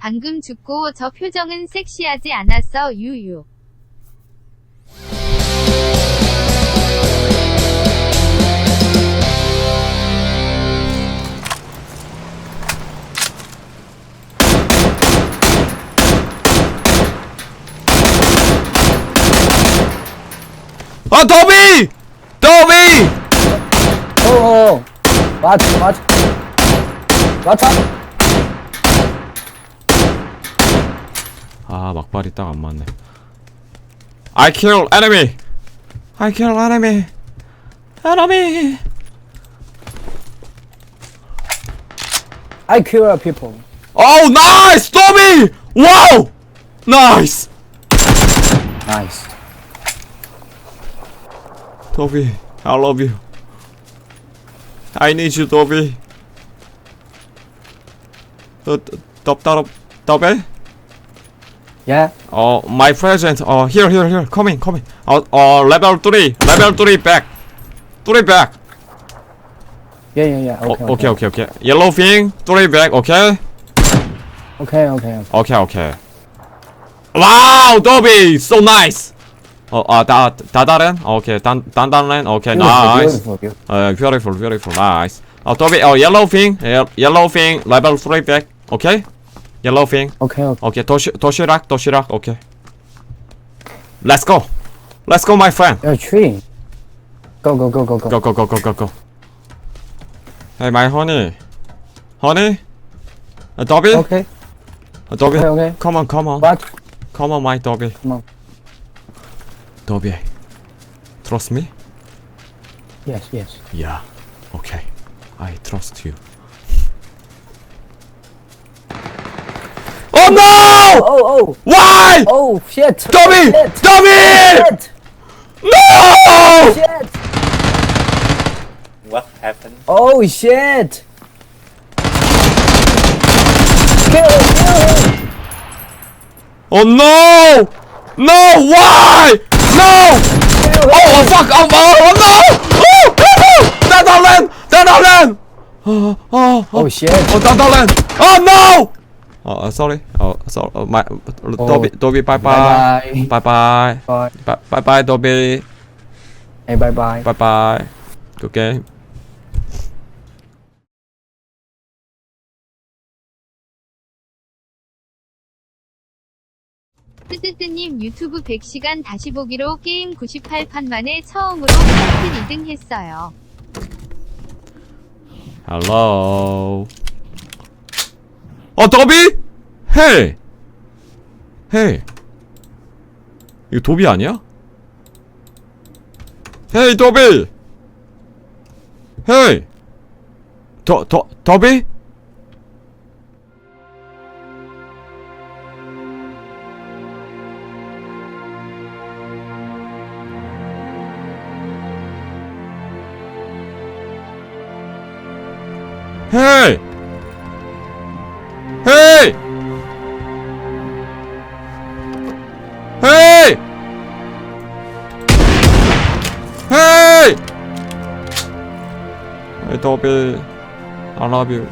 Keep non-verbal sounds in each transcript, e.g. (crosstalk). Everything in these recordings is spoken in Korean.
방금 죽고 저 표정은 섹시하지 않았어 유유. 아 더비! 더비! Oh, oh. Watch, watch. Watch out. 아 막발이 딱 안 맞네. I kill enemy. I kill enemy. enemy. I kill people. Oh nice, 더비! Wow, nice. Nice. 더비, I love you. I need you, 더비. 더, 더, 더, 더비? Yeah. 어, my present. 어, here, here, here. Coming, coming. 어, 어, level 3. level 3 back. 3 back. Yeah, yeah, yeah. 어, Okay. 오케이, 오케이, 오케이. Yellow thing, 3 back. 오케이? Okay, okay. okay. 오케이, 오케이. 와우, 더비, so nice. 어, 아, 다, 다다른? 오케이, 단, 단단한? 오케이, nice. Beautiful, beautiful. 어, beautiful, beautiful, nice. 어, 더비, 어, yellow thing, 예, yellow thing, level 3 back. 오케이? Yellow thing. Okay, okay. Okay, Toshi, Toshirak, Toshirak, okay. Let's go. Let's go, my friend. You're a tree. Go, go, go, go, go. Go, go, go, go, go, go. Hey, my honey. Honey? A doggy. Okay. Adobe? Okay, okay. Come on, come on. What? Come on, my doggy. Come on. Doggy. Trust me? Yes, yes. Yeah. Okay. I trust you. No! Oh, oh, Why? oh, shit. Dobby! Shit. Dobby! Shit. No! Shit. What happened? Oh, shit. Kill him, kill him. Oh no! No! Why? No! Kill him. Oh, oh fuck! Oh, oh, oh no! Oh! Oh! Netherland! Netherland! (gasps) Oh, oh, Oh, oh, shit. oh, Netherland! Oh no! Oh, uh, sorry. Oh, sorry. Oh, my, Dobby, Dobby, bye bye. Bye-bye. Bye bye. Bye. Bye bye, bye, Dobby. Hey, bye bye. Bye bye. Good game. 뜨뜨뜨님 유튜브 100시간 다시 보기로 게임 98판 만에 처음으로 타이틀 2등 했어요. Hello. 어, 더비? 헤이. 헤이. 이거 도비 아니야? 헤이, 더비. 헤이. 더, 더, 더비? 헤이! Love you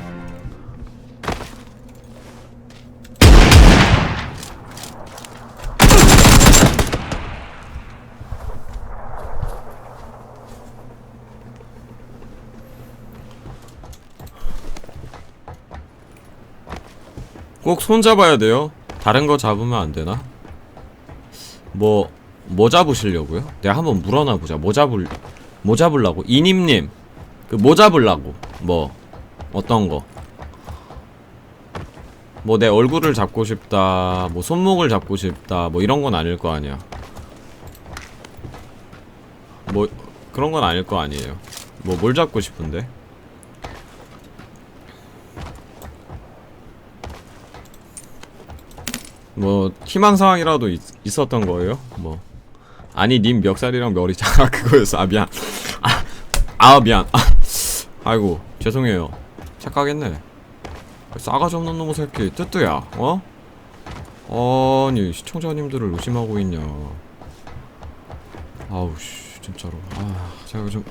꼭손 잡아야 돼요. 다른 거 잡으면 안 되나? 뭐, 뭐 잡으시려고요? 내가 한번 물어나 보자. 뭐 잡을, 뭐 잡으려고? 이님님, 그 뭐 잡으려고? 뭐, 어떤 거? 뭐 내 얼굴을 잡고 싶다, 뭐 손목을 잡고 싶다, 뭐 이런 건 아닐 거 아니야. 뭐, 그런 건 아닐 거 아니에요. 뭐 뭘 잡고 싶은데? 뭐 희망 사항이라도 있, 있었던 거예요? 뭐 아니 님 멱살이랑 머리 작아 (laughs) 그거였어 아 미안 아, 아 미안 아, 아이고 죄송해요 착각했네 싸가지 없는 놈의 새끼 뜨뜨야 어? 아니 시청자님들을 의심하고 있냐 아우 씨 진짜로 아 제가 좀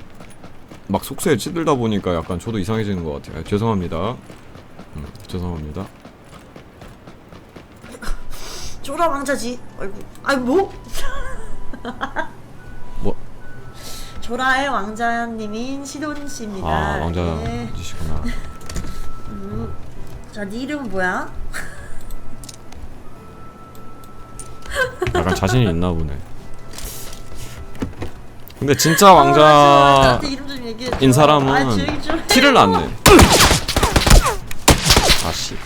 막 속세에 찌들다 보니까 약간 저도 이상해지는 것 같아요 아, 죄송합니다 음, 죄송합니다. (laughs) 조라 왕자지. 아이고, 아이 뭐? 뭐? 조라의 왕자님인 시돈 씨입니다. 아 네. 왕자이시구나. 자, 네 이름은 뭐야? 약간 자신이 있나 보네. 근데 진짜 아, 왕자인 나한테 이름 좀 얘기해. 줘. 사람은 아, 조용히 좀 해. 티를 안 내. 아씨.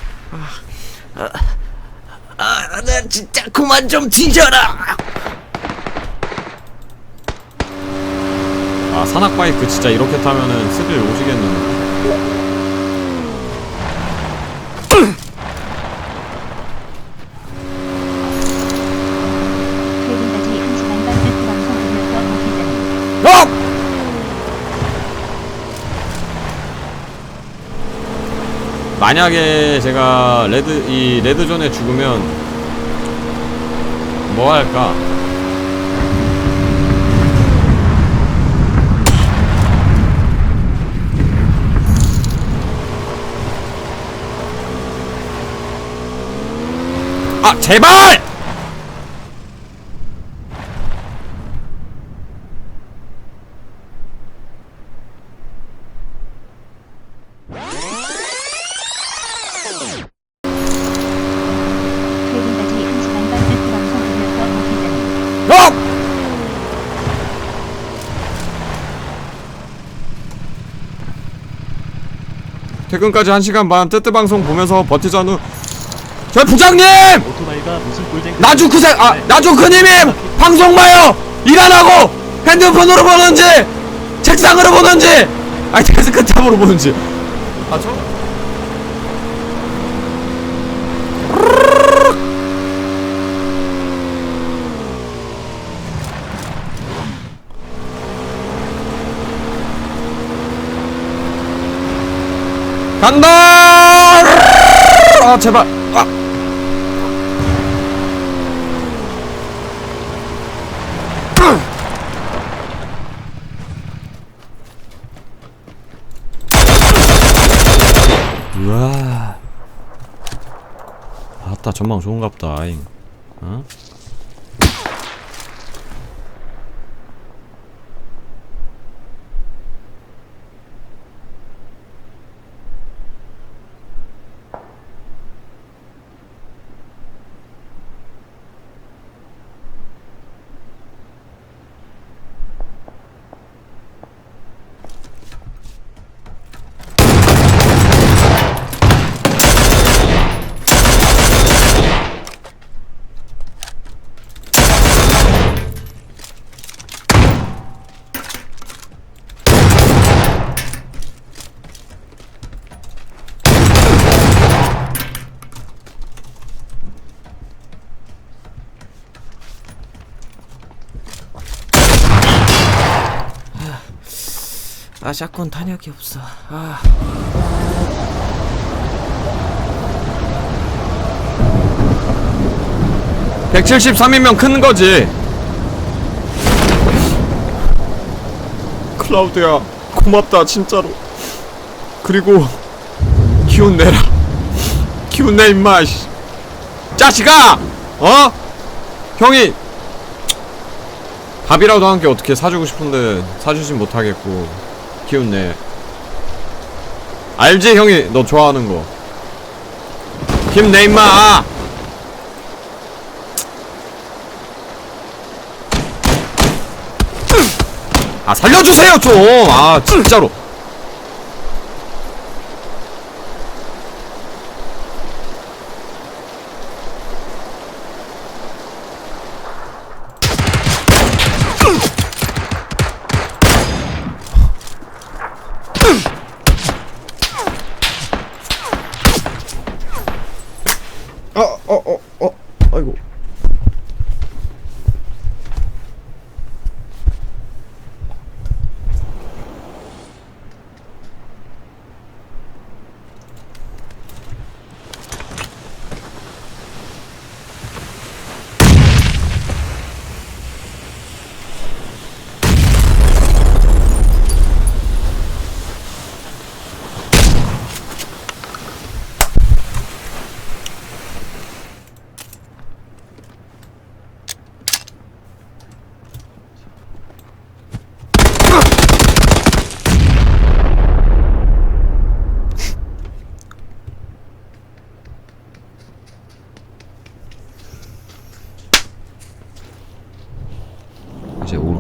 아, 나 진짜 그만 좀 뒤져라. 아 산악 바이크 진짜 이렇게 타면은 스릴 오지겠는데. 퇴근까지 1시간 반 세트 방송 보면서 먹기자니 어! 만약에 제가 레드 이 레드존에 죽으면 뭐 할까? 아 제발! 퇴근까지 1시간 반 세트 방송 보면서 먹기자니 어! 퇴근까지 1시간 반 뜨뜨 방송 보면서 버티자누 저 부장님! 오토바이가 무슨 꿀잼 나주 그새 아 나주 그님이 방송 봐요! 일 안 하고 핸드폰으로 보는지 책상으로 보는지 아니 데스크 탑으로 보는지 아 저? 간다! 아 제발 아 우와 아따 전망 좋은갑다 아잉 어? 아, 샷건 탄약이 없어. 아, 173이면 큰 거지. 클라우드야, 고맙다 진짜로. 그리고 기운 내라. 기운 내 임마. 씨. 자식아, 어? 형이 밥이라도 한개 어떻게 사주고 싶은데 사주진 못하겠고 내. 알지 형이 너 좋아하는 거. 힘내 임마. 아 살려주세요 좀. 아 진짜로.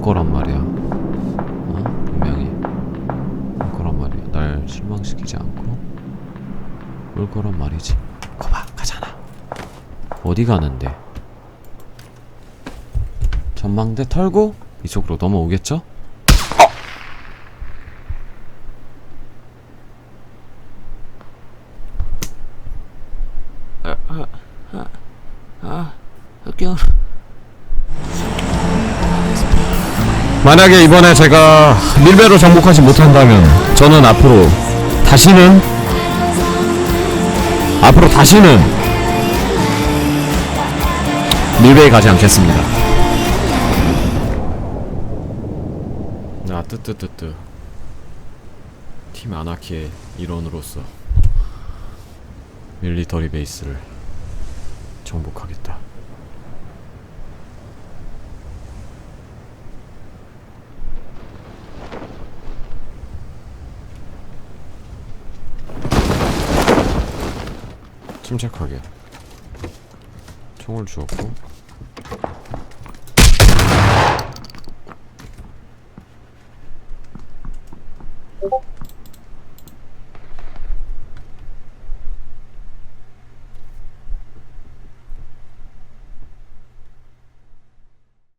거란 말이야. 어? 분명히 올 거란 말이야. 날 실망시키지 않고 올 거란 말이지. 거봐, 가잖아. 어디 가는데? 전망대 털고 이쪽으로 넘어오겠죠? 학교 만약에 이번에 제가 밀배로 정복하지 못한다면 저는 앞으로 다시는 앞으로 다시는 밀배에 가지 않겠습니다. 나 뜨뜨뜨뜨 팀 아나키의 일원으로서 밀리터리 베이스를 정복하겠다. 침착하게. 총을 주었고